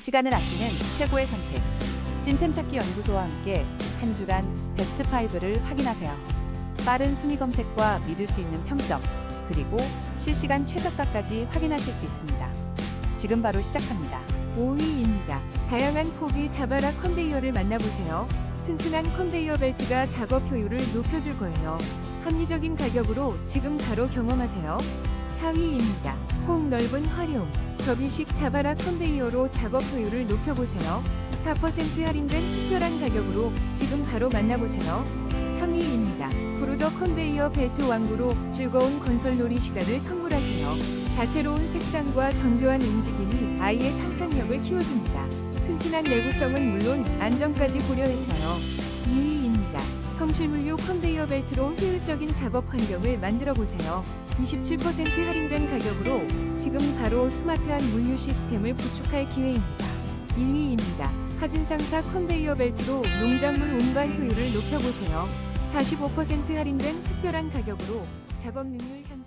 시간을 아끼는 최고의 선택. 찐템 찾기 연구소와 함께 한 주간 베스트 5를 확인하세요. 빠른 순위 검색과 믿을 수 있는 평점, 그리고 실시간 최저가까지 확인하실 수 있습니다. 지금 바로 시작합니다. 5위입니다. 다양한 폭의 자바라 컨베이어를 만나보세요. 튼튼한 컨베이어 벨트가 작업 효율을 높여줄 거예요. 합리적인 가격으로 지금 바로 경험하세요. 4위입니다. 폭 넓은 활용. 접이식 자바라 컨베이어로 작업 효율을 높여보세요. 4% 할인된 특별한 가격으로 지금 바로 만나보세요. 3위입니다. 브루더 컨베이어 벨트 왕구로 즐거운 건설놀이 시간을 선물하세요. 다채로운 색상과 정교한 움직임이 아이의 상상력을 키워줍니다. 튼튼한 내구성은 물론 안전까지 고려했어요. 2위입니다. 성실물류 컨베이어 벨트로 효율적인 작업 환경을 만들어 보세요. 27% 할인된 가격으로 지금 바로 스마트한 물류 시스템을 구축할 기회입니다. 1위입니다. 하진상사 컨베이어 벨트로 농작물 운반 효율을 높여보세요. 45% 할인된 특별한 가격으로 작업 능률 향상을